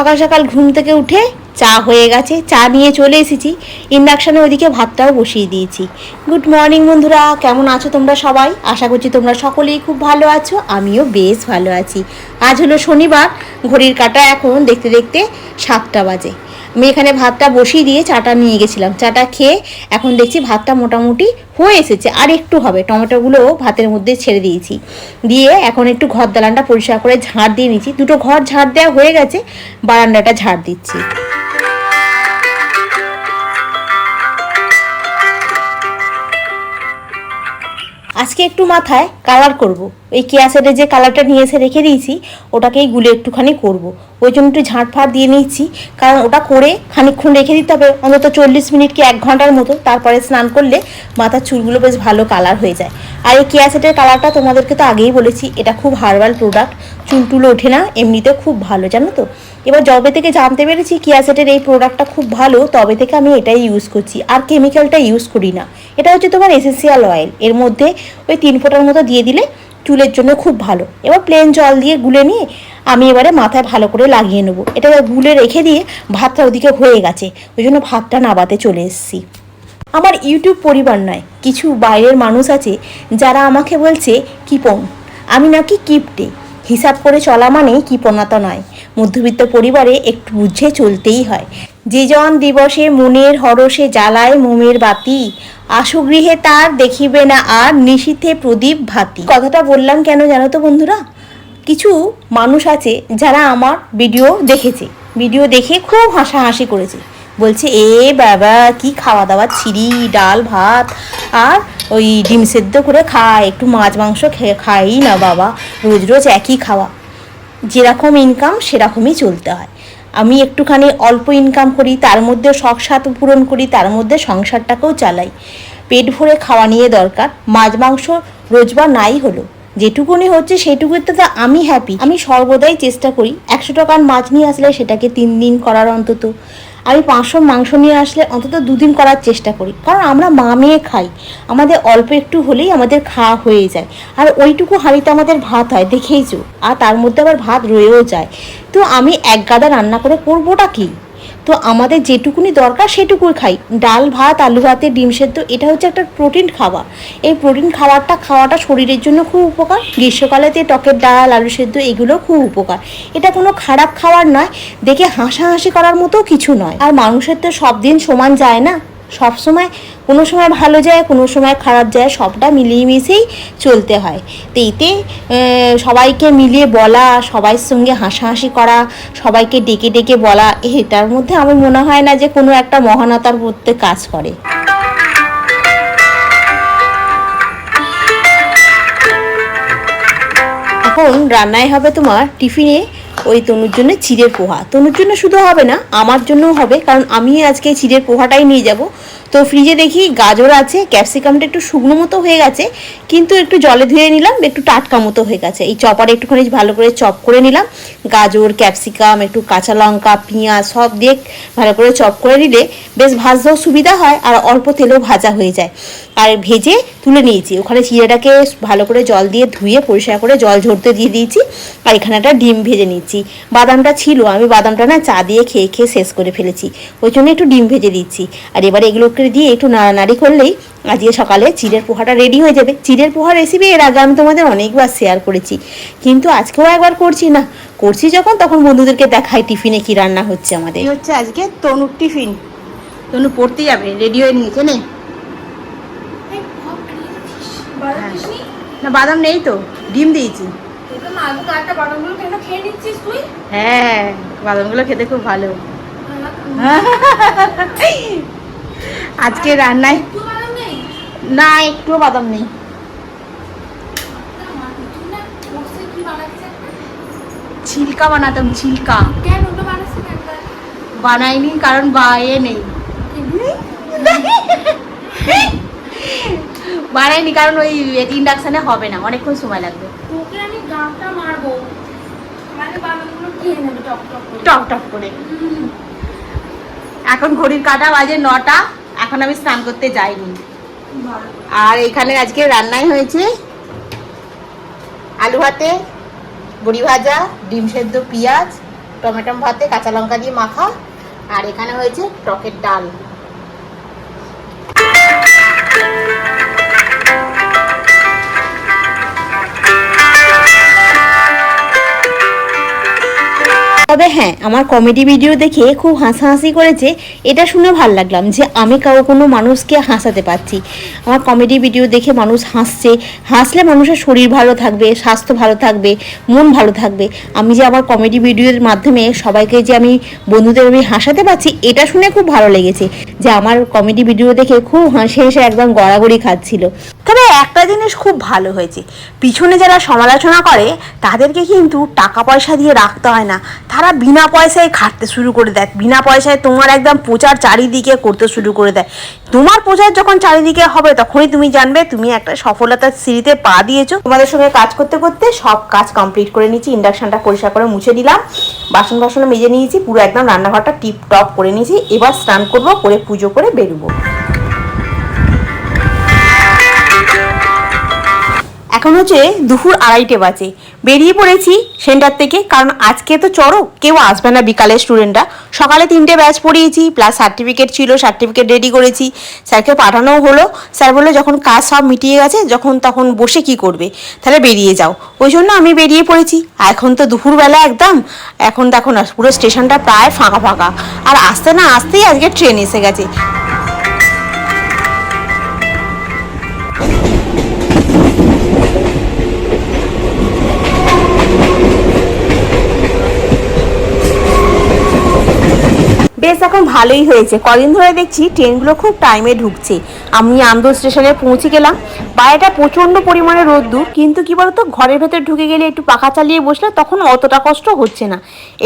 সকাল সকাল ঘুম থেকে উঠে চা হয়ে গেছে। চা নিয়ে চলে এসেছি। ইন্ডাকশানে ওইদিকে ভাতটাও বসিয়ে দিয়েছি। গুড মর্নিং বন্ধুরা, কেমন আছো তোমরা সবাই? আশা করছি তোমরা সকলেই খুব ভালো আছো, আমিও বেশ ভালো আছি। আজ হলো শনিবার, ঘড়ির কাটা এখন দেখতে দেখতে সাতটা বাজে। আমি এখানে ভাতটা বসিয়ে দিয়ে চাটা নিয়ে গেছিলাম। চাটা খেয়ে এখন দেখছি ভাতটা মোটামুটি হয়ে এসেছে। আর একটু হবে। টমেটোগুলো ভাতের মধ্যে ছেড়ে দিয়েছি। দিয়ে এখন একটু ঘর দালানটা পরিষ্কার করে ঝাড় দিয়ে নিচ্ছি। দুটো ঘর ঝাড় দেওয়া হয়ে গেছে। বারান্দাটা ঝাড় দিচ্ছি। আজকে একটু মাথায় কালার করব। ওই কেয়াসেটের যে কালারটা নিয়ে এসে রেখে দিয়েছি, ওটাকেই গুলে একটুখানি করব। ওই জন্য একটু ঝাঁট ফাট দিয়ে নিচ্ছি কারণ ওটা করে খানিকক্ষণ রেখে দিতে হবে, অন্তত চল্লিশ মিনিট কি এক ঘণ্টার মতো, তারপরে স্নান করলে মাথার চুলগুলো বেশ ভালো কালার হয়ে যায়। আর এই কেয়াসেটের কালারটা তোমাদেরকে তো আগেই বলেছি, এটা খুব হার্বাল প্রোডাক্ট চুল টুল ওঠে না, এমনিতেও খুব ভালো, জানো তো? এবার যবে থেকে জানতে পেরেছি কিয়াসেটের এই প্রোডাক্টটা খুব ভালো, তবে থেকে আমি এটাই ইউজ করছি, আর কেমিক্যালটা ইউজ করি না। এটা হচ্ছে তোমার এসেন্সিয়াল অয়েল এর মধ্যে ওই তিন ফোঁটার মতো দিয়ে দিলে চুলের জন্য খুব ভালো। এবার প্লেন জল দিয়ে গুলে নিয়ে আমি এবারে মাথায় ভালো করে লাগিয়ে নেব। এটা গুলে রেখে দিয়ে ভাতটা ওদিকে হয়ে গেছে। ওই জন্য ভাতটা নাবাতে চলে এসেছি। আমার ইউটিউব পরিবার নয়, কিছু বাইরের মানুষ আছে যারা আমাকে বলছে, কিপন, আমি নাকি কিপটে। হিসাব করে চলা মানে কিপনাতা নয়। মধ্যবিত্ত পরিবারে একটু বুঝে চলতেই হয়। যে জন দিবসে মনের হরসে জ্বালায় মোমের বাতি। আশুগৃহে তার দেখিবে না আর নিশীথে প্রদীপ ভাতি। কথাটা বললাম কেন জানো তো বন্ধুরা? কিছু মানুষ আছে যারা আমার ভিডিও দেখেছে। ভিডিও দেখে খুব হাসাহাসি করেছে। বলছে, এ বাবা, কি খাওয়া দাওয়া ছিরি, ডাল, ভাত আর ওই ডিম সেদ্ধ করে খায়। একটু মাছ, মাংস খেয়ে খাই না বাবা। রোজ রোজ একই খাওয়া। যেরকম ইনকাম সেরকমই চলতে হয়। আমি একটুখানি অল্প ইনকাম করি, তার মধ্যে শখ সাত পূরণ করি, তার মধ্যে সংসারটাকেও চালাই। পেট ভরে খাওয়া নিয়ে দরকার, মাছ, মাংস রোজবার নাই হলো। যেটুকুনি হচ্ছে সেটুকুতে তো আমি হ্যাপি আমি সর্বদাই চেষ্টা করি, একশো টাকার মাছ নিয়ে আসলে সেটাকে তিন দিন করার অন্তত। আমি পাঁচশো মাংস নিয়ে আসলে অন্তত দুদিন করার চেষ্টা করি। কারণ আমরা মা মেয়ে খাই। আমাদের অল্প একটু হলেই আমাদের খাওয়া হয়ে যায়। আর ওইটুকু হাঁড়িতে আমাদের ভাত হয়, দেখেইছো? আর তার মধ্যে আবার ভাত রয়েও যায়। তো আমি এক গাদা রান্না করে করবোটা কি? তো আমাদের যেটুকুনি দরকার সেটুকুই খাই। ডাল, ভাত, আলু ভাতে, ডিম সেদ্ধ, এটা হচ্ছে একটা প্রোটিন খাবার এই প্রোটিন খাবারটা খাওয়াটা শরীরের জন্য খুব উপকার। গ্রীষ্মকালেতে টকের ডাল, আলু সেদ্ধ, এগুলো খুব উপকার। এটা কোনো খারাপ খাবার নয়। দেখে হাসাহাসি করার মতো কিছু নয়। আর মানুষের তো সব দিন সমান যায় না। সব সময় কোনো সময় ভালো যায়, কোনো সময় খারাপ যায়, সবটা মিলিয়ে মিশেই চলতে হয়। তো এতে সবাইকে মিলিয়ে বলা সবার সঙ্গে হাসাহাসি করা, সবাইকে ডেকে ডেকে বলা, এটার মধ্যে আমার মনে হয় না যে কোনো একটা মহানতার মধ্যে কাজ করে। এখন রান্নায় হবে তোমার টিফিনে ওই তনুর জন্য চিড়ের পোহা। তনুর জন্য শুধু হবে না, আমার জন্যও হবে, কারণ আমি আজকে চিড়ের পোহাটাই নিয়ে যাব। তো ফ্রিজে দেখি গাজর আছে ক্যাপসিকামটা একটু শুকনো মতো হয়ে গেছে, কিন্তু একটু জলে ধুয়ে নিলাম, একটু টাটকা মতো হয়ে গেছে। এই চপারে একটুখানি ভালো করে চপ করে নিলাম। গাজর ক্যাপসিকাম একটু কাঁচা লঙ্কা, পেঁয়াজ সব দিয়ে ভালো করে চপ করে নিলে বেশ ভাজতেও সুবিধা হয় আর অল্প তেলেও ভাজা হয়ে যায়। আর ভেজে তুলে নিয়েছি। ওখানে চিড়েটাকে ভালো করে জল দিয়ে ধুয়ে, পরিষ্কার করে জল ঝরতে দিয়ে দিয়েছি। আর এখানে একটা ডিম ভেজে নিচ্ছি। বাদামটা ছিল, আমি বাদামটা না চা দিয়ে খেয়ে খেয়ে শেষ করে ফেলেছি। ওই জন্য একটু ডিম ভেজে দিচ্ছি। আর এবার এগুলোকে দিয়ে একটু নাড়ানাড়ি করলেই আজকে সকালে চিড়ের পোহাটা রেডি হয়ে যাবে। চিড়ের পোহা রেসিপি এর আগে আমি তোমাদের অনেকবার শেয়ার করেছি। কিন্তু আজকেও একবার করছি না। করছি যখন তখন বন্ধুদেরকে দেখাই টিফিনে কি রান্না হচ্ছে আমাদের। হচ্ছে আজকে তনুর টিফিন। তনু পড়তে যাবে রেডি হয়ে নিয়েছে নে। হ্যাঁ। না বাদাম নেই তো ডিম দিয়েছি। হ্যাঁ বাদামগুলো খেতে খুব ভালো। আজকে রান্নায় না একটুও বাদাম নেই। ছিলকা বানাতাম ছিলকা বানাইনি কারণ বাইরে নেই। বানাইনি কারণ ওই ইন্ডাকশানে হবে না অনেকক্ষণ সময় লাগবে। টপ টপ করে। এখন ঘড়ির কাটা বাজে নটা, এখন আমি স্নান করতে যাইনি। আর এখানে আজকে রান্নাই হয়েছে আলু ভাতে, বড়ি ভাজা, ডিম সেদ্ধ, পেঁয়াজ, টমেটো ভাতে, কাঁচা লঙ্কা দিয়ে মাখা, আর এখানে হয়েছে টকের ডাল। তবে হ্যাঁ আমার কমেডি ভিডিও দেখে খুব হাসাহাসি করেছে এটা শুনে ভালো লাগলাম যে আমি কাউ কোনো মানুষকে হাসাতে পারছি। আমার কমেডি ভিডিও দেখে মানুষ হাসছে, হাসলে মানুষের শরীর ভালো থাকবে, স্বাস্থ্য ভালো থাকবে, মন ভালো থাকবে। আমি যে আমার কমেডি ভিডিওর মাধ্যমে সবাইকে যে আমি বন্ধুদের আমি হাসাতে পারছি, এটা শুনে খুব ভালো লেগেছে যে আমার কমেডি ভিডিও দেখে খুব হাসি হেসে একদম গড়াগড়ি খাচ্ছিল। তবে একটা জিনিস খুব ভালো হয়েছে, পিছনে যারা সমালোচনা করে তাদেরকে কিন্তু টাকা পয়সা দিয়ে রাখতে হয় না, তারা বিনা পয়সায় খাটতে শুরু করে দেয়। বিনা পয়সায় তোমার একদম প্রচার চারিদিকে করতে শুরু করে দেয়। তোমার প্রচার যখন চারিদিকে হবে, তখনই তুমি জানবে, তুমি একটা সফলতার সিঁড়িতে পা দিয়েছ। তোমাদের সঙ্গে কাজ করতে করতে সব কাজ কমপ্লিট করে নিয়েছি ইন্ডাকশানটা পরিষ্কার করে মুছে দিলাম। বাসন বাসন মেজে নিয়েছি, পুরো একদম রান্নাঘরটা টিপ টপ করে নিয়েছি। এবার স্নান করব, করে পুজো করে বেরোবো। এখন হচ্ছে দুপুর আড়াইটে বাজে। বেরিয়ে পড়েছি সেন্টার থেকে, কারণ আজকে তো চড়ক, কেউ আসবে না বিকালে স্টুডেন্টরা। সকালে তিনটে ব্যাচ পড়িয়েছি প্লাস সার্টিফিকেট ছিল সার্টিফিকেট রেডি করেছি। স্যারকে পাঠানোও হলো। স্যার বলল, যখন কাজ সব মিটিয়ে গেছে, যখন তখন বসে কি করবে? তাহলে বেরিয়ে যাও। ওই জন্য আমি বেরিয়ে পড়েছি। এখন তো দুপুরবেলা একদম। এখন দেখো না, পুরো স্টেশনটা প্রায় ফাঁকা ফাঁকা। আর আসতে না আসতেই আজকে ট্রেন এসে গেছে। বেশ এখন ভালোই হয়েছে। কদিন ধরে দেখছি ট্রেনগুলো খুব টাইমে ঢুকছে। আমি আমদো স্টেশনে পৌঁছে গেলাম। বাইরেটা প্রচণ্ড পরিমাণে রোদ্দুর, কিন্তু কি বলতো, ঘরের ভেতর ঢুকে গেলে একটু পাখা চালিয়ে বসলে তখন অতটা কষ্ট হচ্ছে না।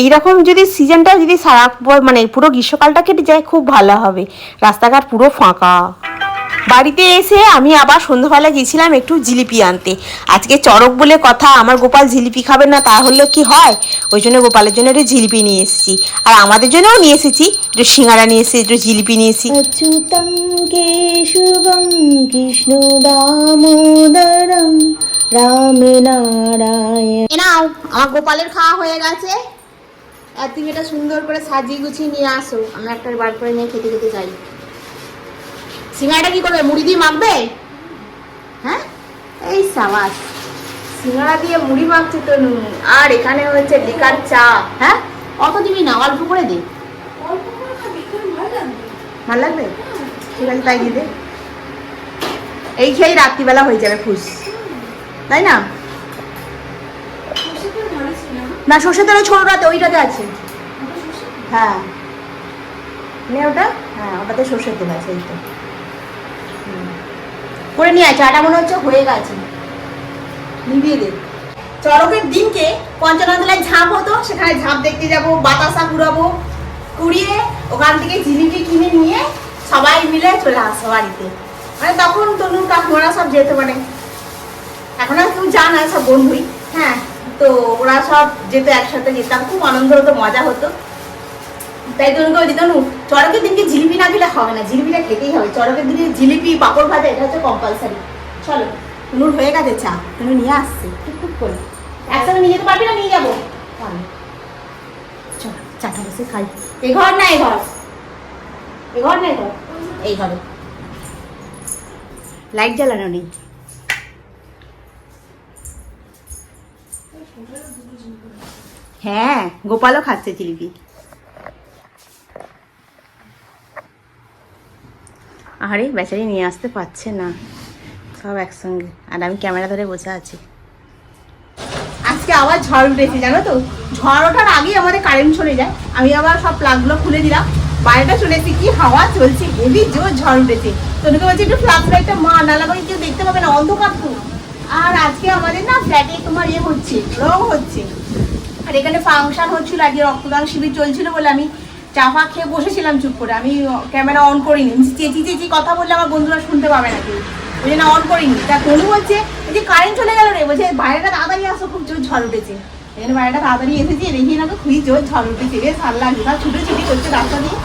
এই রকম যদি সিজনটা যদি সারা মানে পুরো গ্রীষ্মকালটা কেটে যায়, খুব ভালো হবে। রাস্তাঘাট পুরো ফাঁকা। বাড়িতে এসে আমি আবার সন্ধ্যাবেলা গেছিলাম একটু জিলিপি আনতে। আজকে চড়ক বলে কথা আমার গোপাল জিলিপি খাবে না তাহলে কি হয়? ওই জন্য গোপালের জন্য একটু জিলিপি নিয়ে এসেছি। আর আমাদের জন্যও নিয়ে এসেছি একটু সিঙ্গারা নিয়ে এসেছি একটু জিলিপি নিয়ে এসেছি। অচ্যুতম কৃষ্ণ আমার গোপালের খাওয়া হয়ে গেছে। আর তুমি এটা সুন্দর করে সাজিয়ে গুছিয়ে নিয়ে আসো। আমরা একটা বার করে নিয়ে খেতে খেতে যাই। সিঙ্গাড়াটা কি করবে? মুড়ি দিয়ে মাখবে? হ্যাঁ? এই সাবাস। সিঙ্গাড়া দিয়ে মুড়ি মাখছে তো আর এখানে হচ্ছে লিকার চা। হ্যাঁ? অত দিবি না অল্প করে দে। ভালো লাগবে। ঠিক আছে তাই দিয়ে এই খেয়েই রাত্রিবেলা হয়ে যাবে খুশ। তাই না? না? সর্ষে তেলের ছোটটাতে ওইটাতে আছে। হ্যাঁ। নে ওটা? হ্যাঁ ওটাতে সর্ষের তেল আছে এই তো। করে নিয়ে আয়, চাটা মনে হচ্ছে হয়ে গেছে। নিভিয়ে দে। চড়কের দিনকে পঞ্চনতলায় ঝাঁপ হতো, সেখানে ঝাঁপ দেখতে যাব, বাতাসা কুড়াবো কুড়িয়ে ওখান থেকে জিলিপি কিনে নিয়ে সবাই মিলে চলে আসো বাড়িতে। মানে তখন তনু কাকুমারা সব যেত মানে। এখন আর কেউ জানা সব বন্ধুই। হ্যাঁ তো ওরা সব যেত একসাথে যেতাম, খুব আনন্দ হতো, মজা হতো। তাই তনুকে ওই তনু চড়কের দিনকে জিলিপি না খেলে হবে না, জিলিপিটা খেতেই হবে। চড়কের দিনে জিলিপি, পাঁপড় ভাজা, এটা হচ্ছে কম্পালসারি চলো তনুর হয়ে গেছে চা তনু নিয়ে আসছে টুকটুক করে। একসাথে নিয়ে যেতে পারবি না, নিয়ে যাব। চলো, চাটা বসে খাই। এ ঘর না এ ঘর? এ ঘর না এ ঘর? এই ঘরে। লাইট জ্বালানো নেই। হ্যাঁ গোপালও খাচ্ছে জিলিপি। আরে বেচারি নিয়ে আসতে পারছে না। সব একসঙ্গে। আর আমি ক্যামেরা ধরে বসে আছি। আজকে আবার ঝড় উঠেছে, জানো তো? ঝড় ওঠার আগেই আমাদের কারেন্ট চলে যায়। আমি আবার সব প্লাগগুলো খুলে দিলাম। বাইরেটা চলে এসেছি। কি হাওয়া চলছে? হেভি জোর ঝড় উঠেছে। তোকে বলছি, একটু ফ্লাগ লাইটটা মা নালা করে কেউ দেখতে পাবে না। অন্ধকার তো। আর আজকে আমাদের না ফ্ল্যাটে তোমার ইয়ে হচ্ছে, রং হচ্ছে। আর এখানে ফাংশন হচ্ছিল, আজকে রক্তদান শিবির চলছিল বলে আমি চা ফা খেয়ে বসেছিলাম চুপ করে। আমি ক্যামেরা অন করিনি। চেঁচি চেঁচি কথা বললে আমার বন্ধুরা শুনতে পাবে না কেউ। ওই জন্য অন করিনি। তা তনু বলছে এই যে কারেন্ট চলে গেল রে। বলছে বাইরেটা তাড়াতাড়ি আসো খুব জোর ঝড় উঠেছে। এই জন্য বাইরেটা তাড়াতাড়ি এসেছি দেখি না তো খুবই জোর ঝড় উঠেছে বেশ ভালো লাগছে তার ছুটে ছুটি করছে রাস্তা দিয়ে।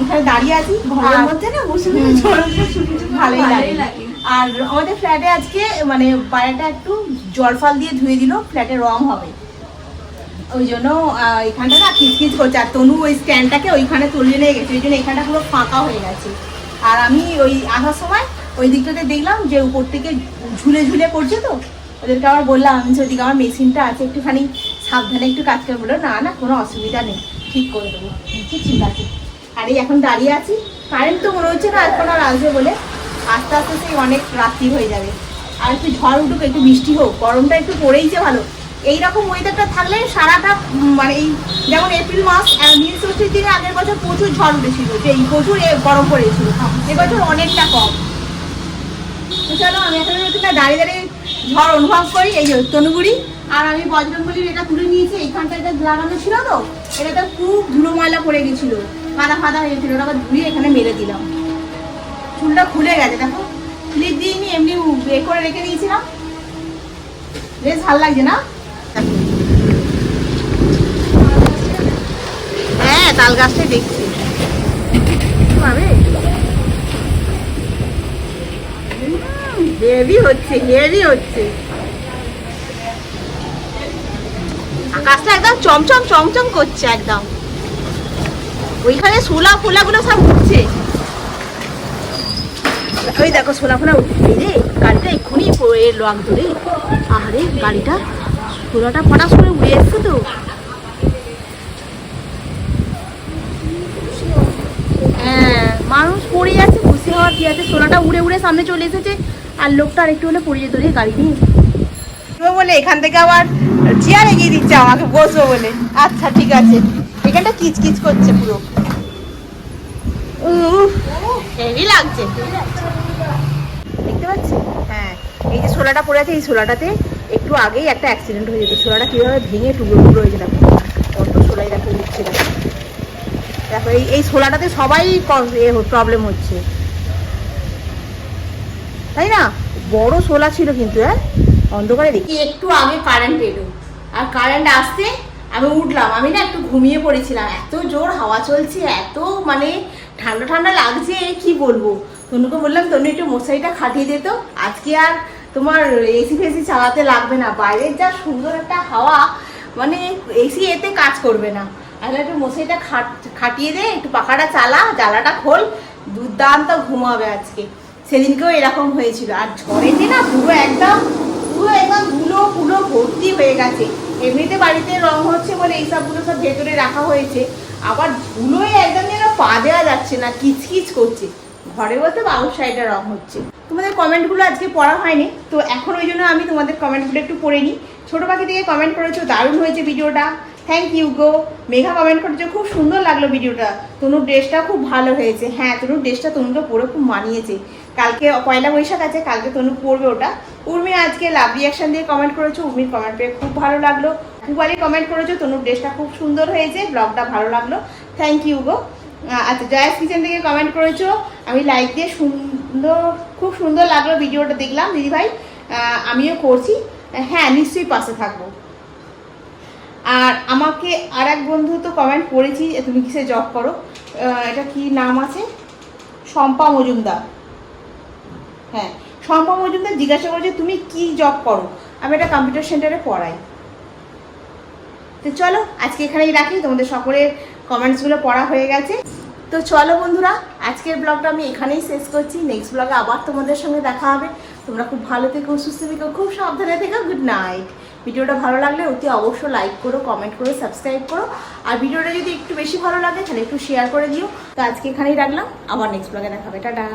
ওখানে দাঁড়িয়ে আছি ঘরের মধ্যে না বসে ঝড় উঠলে ছুটি ছুটি ভালোই লাগে। আর আমাদের ফ্ল্যাটে আজকে মানে বাইরেটা একটু জল ফল দিয়ে ধুয়ে দিল ফ্ল্যাটে রং হবে। ওই জন্য এখানটা না কিচকিচ করছে। আর তনু ওই স্ট্যান্ডটাকে ওইখানে তুলিয়ে নিয়ে গেছে। ওই জন্য এখানটা পুরো ফাঁকা হয়ে গেছে। আর আমি ওই আসার সময় ওই দিকটাতে দেখলাম যে উপর থেকে ঝুলে ঝুলে পড়ছে তো। ওদেরকে আবার বললাম আমি যে ওদিকে আমার মেশিনটা আছে, একটুখানি সাবধানে একটু কাজ করে বলল, না না, কোনো অসুবিধা নেই, ঠিক করে দেবো। ঠিক আছে। আর এই এখন দাঁড়িয়ে আছি। কারেন্ট তো মনে হচ্ছে না এখন আর আসবে বলে। আস্তে আস্তে সেই অনেক রাত্রি হয়ে যাবে। আর একটু ঝড় উঠুক, একটু বৃষ্টি হোক, গরমটা একটু পড়েইছে ভালো। এইরকম ওয়েদারটা থাকলে সারাটা মানে এই যেমন এপ্রিল মাস আর নীল ষষ্ঠীর দিনে আগের বছর প্রচুর ঝড় উঠেছিল এই প্রচুর গরম পড়েছিল। এবছর অনেকটা কম। চলো, আমি এখন দাঁড়িয়ে দাঁড়িয়ে ঝড় অনুভব করি, এই তনুগুড়ি। আর আমি বজরঙ্গলির এটা তুলে নিয়েছি এইখানটা এটা লাগানো ছিল তো এটাতে খুব ধুলো ময়লা পড়ে গেছিল কাদা ফাদা হয়ে গেছিল ওটা আবার ধুয়ে এখানে মেরে দিলাম। চুলটা খুলে গেছে, দেখো। ক্লিপ দিইনি এমনি এ করে রেখে দিয়েছিলাম। বেশ ভালো লাগছে না? তাল গাছটাই দেখছি। হেভি হচ্ছে হেভি হচ্ছে। আকাশটা একদম চমচম চমচম করছে একদম। ওইখানে সোলা ফোলাগুলো সব উঠছে। ওই দেখো, সোলা ফোলা উঠছে। রে, গাড়িটা এক্ষুনি এলো একদম আরে গাড়িটা, সোলাটা ফটাস করে উড়ে এসছে তো। মানুষ পড়ে যাচ্ছে খুশি হওয়ার কি আছে? সোনাটা উড়ে উড়ে সামনে চলে এসেছে, আর লোকটা আর হলে পড়ে যেত রে গাড়ি নিয়ে। বলে, এখান থেকে আবার চেয়ার এগিয়ে দিচ্ছে আমাকে, বসবো বলে। আচ্ছা ঠিক আছে। এখানটা কিচকিচ করছে পুরো। হেভি লাগছে। দেখতে পাচ্ছি? হ্যাঁ এই যে সোলাটা পড়ে আছে, এই সোলাটাতে একটু আগেই একটা অ্যাক্সিডেন্ট হয়ে যেত। সোলাটা কীভাবে ভেঙে টুকরো টুকরো হয়েছে, দেখো। কত সোলাই দেখো দিচ্ছে দেখো। দেখো, এই এই সোলাটাতে সবাই প্রবলেম হচ্ছে। তাই না? বড় সোলা ছিল কিন্তু হ্যাঁ? অন্ধকারে দেখি। একটু আগে কারেন্ট এলো। আর কারেন্ট আসতে আমি উঠলাম। আমি না একটু ঘুমিয়ে পড়েছিলাম। এত জোর হাওয়া চলছে, এত মানে ঠান্ডা ঠান্ডা লাগছে, কি বলব? তনুকে বললাম, তনু, একটু মশারিটা খাটিয়ে দিত আজকে আর তোমার এসি ফেসি চালাতে লাগবে না। বাইরের যা সুন্দর একটা হাওয়া মানে এসি এতে কাজ করবে না। আর একটু মশারিটা খাট খাটিয়ে দে, একটু পাখাটা চালা, জ্বালাটা খোল, দুর্দান্ত ঘুমাবে আজকে। সেদিনকেও এরকম হয়েছিল। আর ঝড়েতে না পুরো একদম পুরো একদম ধুলো ফুলো ভর্তি হয়ে গেছে। এমনিতে বাড়িতে রং হচ্ছে বলে এই সবগুলো সব ভেতরে রাখা হয়েছে। আবার ধুলোয় একদম যেন পা দেওয়া যাচ্ছে না, কিচকিচ করছে। ঘরে বলতে বাবুর সাইডে রং হচ্ছে। তোমাদের কমেন্টগুলো আজকে পড়া হয়নি, তো এখন ওই জন্য আমি তোমাদের কমেন্টগুলো একটু পড়ে নিই। ছোটো পাখি থেকে কমেন্ট করেছ, দারুণ হয়েছে ভিডিওটা থ্যাংক ইউ গো। মেঘা কমেন্ট করেছ খুব সুন্দর লাগল ভিডিওটা তনুর ড্রেসটা খুব ভালো হয়েছে। হ্যাঁ তনুর ড্রেসটা তনুকে পরে খুব মানিয়েছে। কালকে পয়লা বৈশাখ আছে কালকে তনু পরবে ওটা। উর্মি আজকে লাভ রিয়াকশন দিয়ে কমেন্ট করেছ উর্মির কমেন্ট পেয়ে খুব ভালো লাগল। কুবালি কমেন্ট করেছ তনুর ড্রেসটা খুব সুন্দর হয়েছে ব্লগটা ভালো লাগল। থ্যাংক ইউ গো। আচ্ছা জয়াস কিচেন থেকে কমেন্ট করেছ। আমি লাইক দিয়ে সুন্দর খুব সুন্দর লাগল ভিডিওটা দেখলাম দিদিভাই। আহ, আমিও করছি। হ্যাঁ নিশ্চয়ই পাশে থাকব। আর আমাকে আর এক বন্ধু তো কমেন্ট করেছি যে তুমি কিসে জব করো? এটা কি নাম আছে? শম্পা মজুমদার। হ্যাঁ শম্পা মজুমদার জিজ্ঞাসা করেছে, তুমি কি জব করো? আমি এটা কম্পিউটার সেন্টারে পড়াই। তো চলো, আজকে এখানেই রাখি। তোমাদের সকলের কমেন্টসগুলো পড়া হয়ে গেছে। তো চলো বন্ধুরা, আজকের ব্লগটা আমি এখানেই শেষ করছি। নেক্সট ব্লগে আবার তোমাদের সঙ্গে দেখা হবে। তোমরা খুব ভালো থেকো, সুস্থ থেকো, খুব সাবধানে থেকো। গুড নাইট ভিডিওটা ভালো লাগলে অতি অবশ্য লাইক করো কমেন্ট করো সাবস্ক্রাইব করো। আর ভিডিওটা যদি একটু বেশি ভালো লাগে, তাহলে একটু শেয়ার করে দিও। তো আজকে এখানেই রাখলাম। আবার নেক্সট ব্লগে দেখাবে। টাটা।